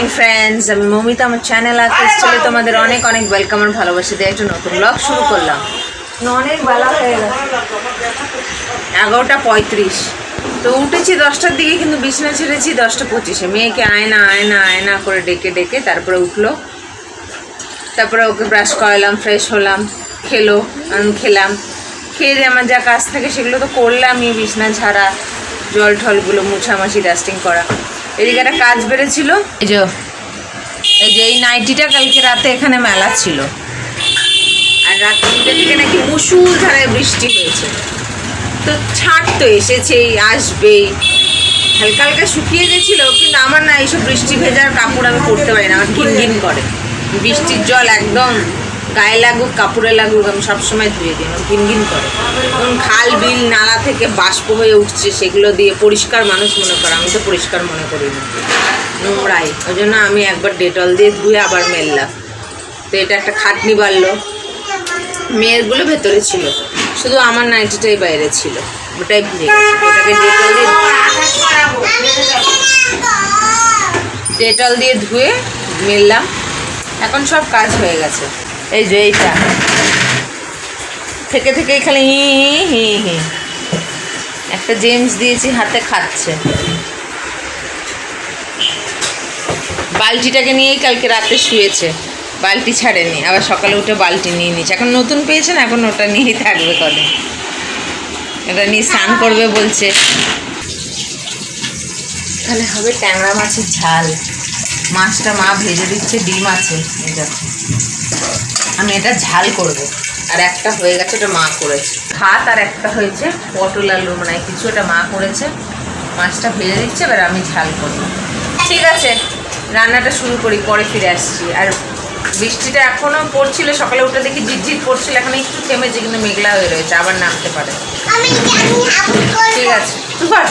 Morning friends আমি মমিতা আমার channel artist চলে তোমাদের অনেক অনেক ওয়েলকাম আর ভালোবাসা দিয়ে একটা নতুন ব্লগ শুরু করলাম। অনেক বেলা হয়ে গেছে। এগারোটা পঁয়ত্রিশ। তো উঠেছি দশটার দিকে কিন্তু বিছনা ছেড়েছি দশটা পঁচিশে। মেয়েকে আয়না আয়না আয়না করে ডেকে ডেকে তারপরে উঠল। তারপরে ওকে ব্রাশ করালাম ফ্রেশ হলাম খেলো খেলাম। খেয়ে দিয়ে আমার যা কাজ থাকে সেগুলো তো করলামই বিছনা ঝাড়া জল ঠলগুলো মুছামাছি ডাস্টিং করা। এদিকে একটা কাজ বেড়েছিল। এই যে এই যে এই নাইটিটা কালকে রাতে এখানে মেলা ছিল। আর রাত তিনটে থেকে নাকি মুসুল ধারায় বৃষ্টি হয়েছে। তো ছাড় তো এসেছেই, আসবেই। হালকা হালকা শুকিয়ে গেছিল, কিন্তু আমার না এইসব বৃষ্টি ভেজার কাপড় আমি পরতে পারি না, আমার ঘিন করে। বৃষ্টির জল একদম গায়ে লাগুক, কাপড়ে লাগুক, আমি সবসময় ধুয়ে দিই আমার ঘিন করে। এবং খাল, বিল, নালা থেকে বাষ্প হয়ে উঠছে, সেগুলো দিয়ে পরিষ্কার মানুষ মনে করে, আমি তো পরিষ্কার মনে করি না। নোংরাই। ওই জন্য আমি একবার ডেটল দিয়ে ধুয়ে আবার মেললাম। তো এটা একটা খাটনি বাড়লো। মেয়েরগুলো ভেতরে ছিল। শুধু আমার নাইটিটাই বাইরে ছিল। ওটাই ভিজে গেছে। ডেটল দিয়ে ডেটল দিয়ে ধুয়ে মেললাম। এখন সব কাজ হয়ে গেছে। এই যে এইটা। থেকে থেকে এখানে হি হি হি হি। একটা জেমস দিয়েছি, হাতে খাচ্ছে। বালতিটাকে নিয়েই কালকে রাতে শুয়েছে। বালতি ছাড়েনি, আবার সকালে উঠে বালতি নিয়ে নিচ্ছে এখন নতুন পেয়েছে না, এখন ওটা নিয়েই থাকবে কদিন। এটা নিয়ে স্নান করবে বলছে। তাহলে হবে ট্যাংরা মাছের ঝাল। মাছটা মা ভেজে দিচ্ছে ডিম আছে। আমি এটা ঝাল করব। আর একটা হয়ে গেছে ওটা মা করেছে। ভাত আর একটা হয়েছে পটল আলু মানে কিছু ওটা মা করেছে। মাছটা ভেজে দিচ্ছে এবার আমি ঝাল করব। ঠিক আছে রান্নাটা শুরু করি পরে ফিরে আসছি। আর বৃষ্টিটা এখনও পড়ছিল সকালে উঠে দেখি ঝিরঝির পড়ছিল এখন একটু থেমেছে কিন্তু মেঘলা হয়ে রয়েছে আবার নামতে পারে। ঠিক আছে। সুপার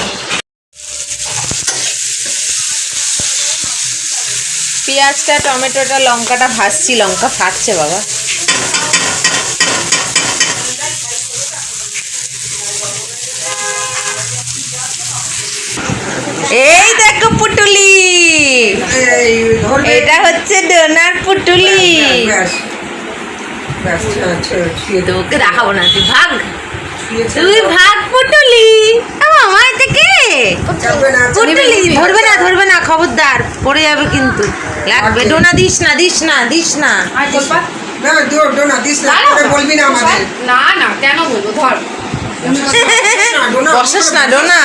পেঁয়াজটা টমেটোটা লঙ্কাটা ভাজছি লঙ্কা ফাটছে বাবা। এই দেখো পুটুলি। এটা হচ্ছে ডোনার পুটুলি। তোকে দেখাবো না তুই ভাগ। তুই ভাগ পুটুলি। আমার থেকে? পুটুলি ধরবে না ধরবে না খবরদার পড়ে যাবে কিন্তু। লাগবে ডোনা দিস না দিস না দিস না। না ডোনা দিস না বলবি না আমাদের। না না কেন বলব? ধর। না, বসিস না ডোনা।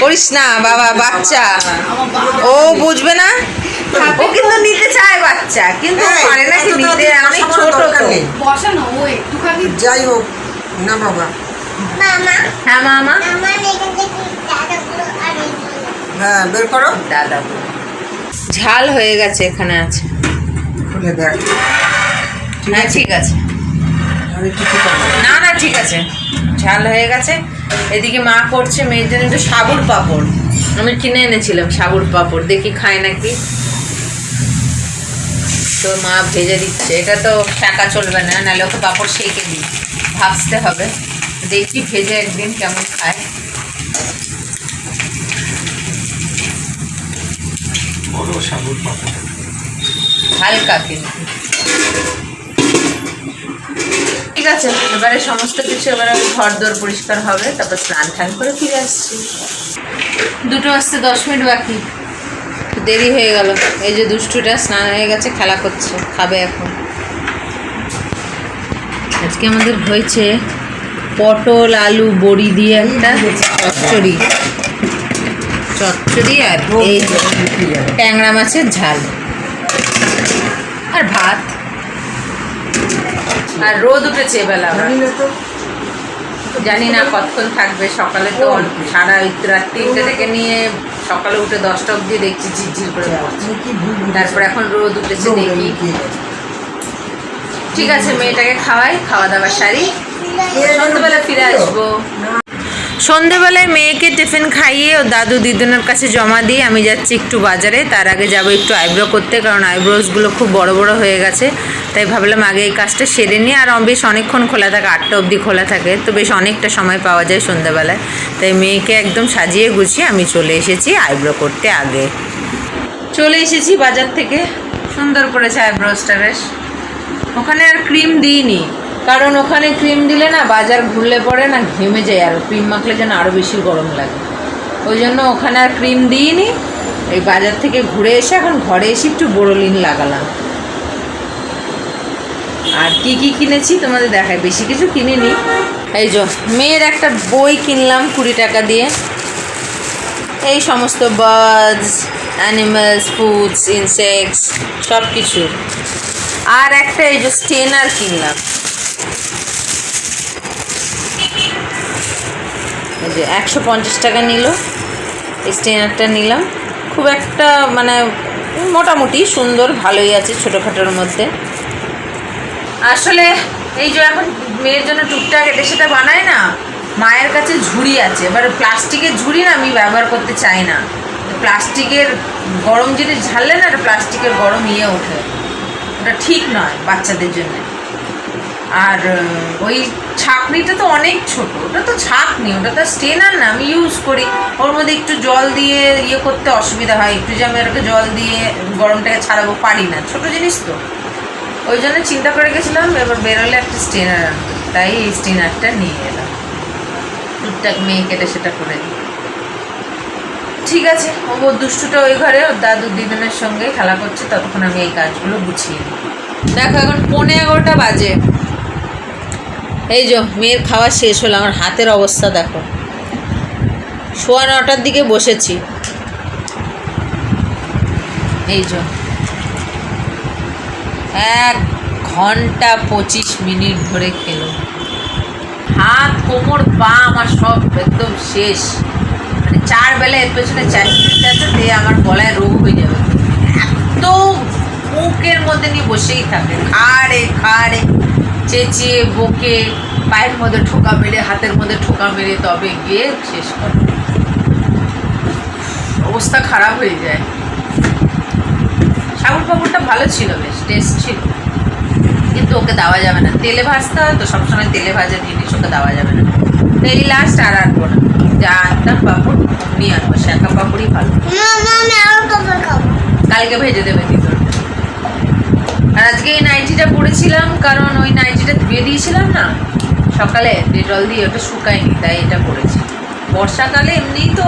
করিস না বাবা বাচ্চা। ও বুঝবে না? ও কিন্তু নিতে চায় বাচ্চা কিন্তু পারে না কি নিতে অনেক ছোট তো। বসানো ও একটুখানি যাই হোক না বাবা। মামা। হ্যাঁ মামা। হ্যাঁ বের করো। দাদা। ঝাল হয়ে গেছে এখানে আছে। হ্যাঁ ঠিক আছে। না না ঠিক আছে। ঝাল হয়ে গেছে। এদিকে মা করছে মেয়ের জন্য একটু সাবুর পাপড়। আমি কিনে এনেছিলাম সাবুর পাপড়। দেখি খায় নাকি। তো মা ভেজে দিচ্ছে। এটা তো টাকা চলবে না। নাহলে ওকে পাপড় সেঁকে দিই। ভাবতে হবে। দেখি ভেজে একদিন কেমন খায়। হালকা কিন্তু। ঠিক আছে, এবারে সমস্ত কিছু ঘর পরিষ্কার হবে, তারপর স্নান করে ফিরে আসছি। দুটো আসতে দশ মিনিট বাকি। দেরি হয়ে গেল। এই যে দুষ্টুটা স্নান হয়ে গেছে, খেলা করছে, খাবে এখন। আজকে আমাদের হয়েছে পটল, আলু, বড়ি দিয়ে একটা চচ্চড়ি। চচ্চড়ি আর এই ট্যাংরা মাছের ঝাল। আর ভাত। আর রোদ উঠেছে এবেলা আবার। জানি না কতক্ষণ থাকবে। সকালে তো সারা রাত তিনটে থেকে নিয়ে সকালে উঠে দশটা অবধি দেখছি ঝিরঝির করে বুঝেছ? তারপর এখন রোদ উঠেছে দেখি। ঠিক আছে মেয়েটাকে খাওয়াই খাওয়া দাওয়া সারি। সন্ধ্যেবেলা ফিরে আসব। সন্ধেবেলায় মেয়েকে টিফিন খাইয়ে ও দাদু দিদুনের কাছে জমা দিয়ে আমি যাচ্ছি একটু বাজারে। তার আগে যাব একটু আইব্রো করতে, কারণ আইব্রোসগুলো খুব বড় বড় হয়ে গেছে। তাই ভাবলাম আগে এই কাজটা সেরে নিয়ে আর বেশ অনেকক্ষণ খোলা থাকে, আটটা অবধি খোলা থাকে, তো বেশ অনেকটা সময় পাওয়া যায় সন্ধেবেলায়। তাই মেয়েকে একদম সাজিয়ে গুছিয়ে আমি চলে এসেছি আইব্রো করতে আগে। চলে এসেছি বাজার থেকে। সুন্দর করেছে আইব্রোসটা বেশ। ওখানে আর ক্রিম দিইনি। কারণ ওখানে ক্রিম দিলে না বাজার ঘুরলে পরে না ঘেমে যায় আর ক্রিম মাখলে যেন আরও বেশি গরম লাগে। ওই জন্য ওখানে আর ক্রিম দিইনি। এই বাজার থেকে ঘুরে এসে এখন ঘরে এসে একটু বোরোলিন লাগালাম। আর কি কি কিনেছি তোমাদের দেখায় বেশি কিছু কিনিনি। এই যে, মেয়ের একটা বই কিনলাম কুড়ি টাকা দিয়ে। এই সমস্ত বার্ডস অ্যানিমালস ফুডস ইনসেক্টস সব কিছু আর একটা এই যে স্টেনার কিনলাম। যে একশো পঞ্চাশ টাকা নিল। স্টেনারটা নিলাম। খুব একটা মানে মোটামুটি সুন্দর, ভালোই আছে ছোটোখাটোর মধ্যে। আসলে এই যে এখন মেয়ের জন্য টুকটাক এটা সেটা বানায় না, মায়ের কাছে ঝুড়ি আছে। এবার প্লাস্টিকের ঝুড়ি না আমি ব্যবহার করতে চাই না। প্লাস্টিকের গরম জিনিস ঝাললে না প্লাস্টিকের গরম ইয়ে ওঠে। ওটা ঠিক নয় বাচ্চাদের জন্য। আর ওই ছাঁকনিটা তো অনেক ছোট। ওটা তো ছাকনি, ওটা তো স্টেনার না, আমি ইউজ করি। ওর মধ্যে একটু জল দিয়ে ইয়ে করতে অসুবিধা হয়, একটু যে আমি ওটাকে জল দিয়ে গরমটাকে ছাড়াবো পারি না। ছোট জিনিস তো। ওই জন্য চিন্তা করে গেছিলাম, এবার বেরোলে একটা স্টেনার আনব তাই এই স্টেনারটা নিয়ে এলাম। টুকটাক মেয়ে কেটে সেটা করে দিই। ঠিক আছে, ও দুষ্টুটা ওই ঘরে, ওর দাদু দিদনের সঙ্গে খেলা করছে, ততক্ষণ আমি এই কাজগুলো গুছিয়ে নিই। দেখো এখন পৌনে এগারোটা বাজে। এই যে, মেয়ের খাওয়া শেষ হলো, আমার হাতের অবস্থা দেখো। সোয়া নটার দিকে বসেছি। এই যে, এক ঘণ্টা পঁচিশ মিনিট ধরে খেলো। হাত, কোমর, পা আমার সব একদম শেষ। মানে চার বেলা এর পেছনে চাইতে চাইতে আমার গলায় রোগ হয়ে যাবে। এত মুখের মধ্যে নিয়ে বসেই থাকে। খাড়ে খাড়ে চেঁচিয়ে বকে পায়ের মধ্যে ঠোকা মেরে হাতের মধ্যে ঠোকা মেরে তবে গিয়ে শেষ করে। অবস্থা খারাপ হয়ে যায়। সাবুর পাপড়টা ভালো ছিল বেশ টেস্ট ছিল। কিন্তু ওকে দেওয়া যাবে না। তেলে ভাজতে হয় তো সবসময় তেলে ভাজা জিনিস ওকে দেওয়া যাবে না। এই লাস্ট আর আনব না। যা আনতাম পাপড় নিয়ে আনব। শাঁখা পাপড়ই ভালো। কালকে ভেজে দেবে আর আজকে এই নাইটিটা পরেছিলাম, কারণ ওই নাইটিটা ধুয়ে দিয়েছিলাম না, সকালে ডেটল দিয়ে ওটা শুকায়নি, তাই এটা পরেছি। বর্ষাকালে এমনিই তো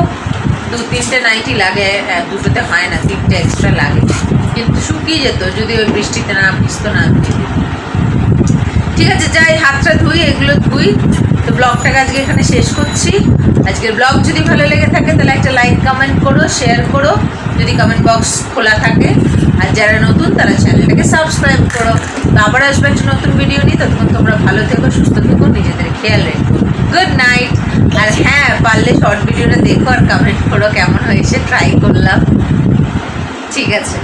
দু তিনটে নাইটি লাগে এক দুটোতে হয় না, তিনটে এক্সট্রা লাগে, কিন্তু শুকিয়ে যেত, যদি ওই বৃষ্টিতে না ভিজতো না ঠিক আছে, যাই, হাতটা ধুই, এগুলো ধুই, তো ব্লগটাকে আজকে এখানে শেষ করছি। আজকের ব্লগ যদি ভালো লেগে থাকে, তাহলে একটা লাইক কমেন্ট করো শেয়ার করো, যদি কমেন্ট বক্স খোলা থাকে। আর যারা নতুন, তারা চ্যানেলটাকে সাবস্ক্রাইব করো। তো আবার আসবে একটা নতুন ভিডিও নিয়ে। ততক্ষণ তোমরা ভালো থেকো, সুস্থ থেকো, নিজেদের খেয়াল রেখো। গুড নাইট আর হ্যাঁ পারলে শর্ট ভিডিওটা দেখো আর কমেন্ট করো কেমন হয়েছে। ট্রাই করলাম। ঠিক আছে।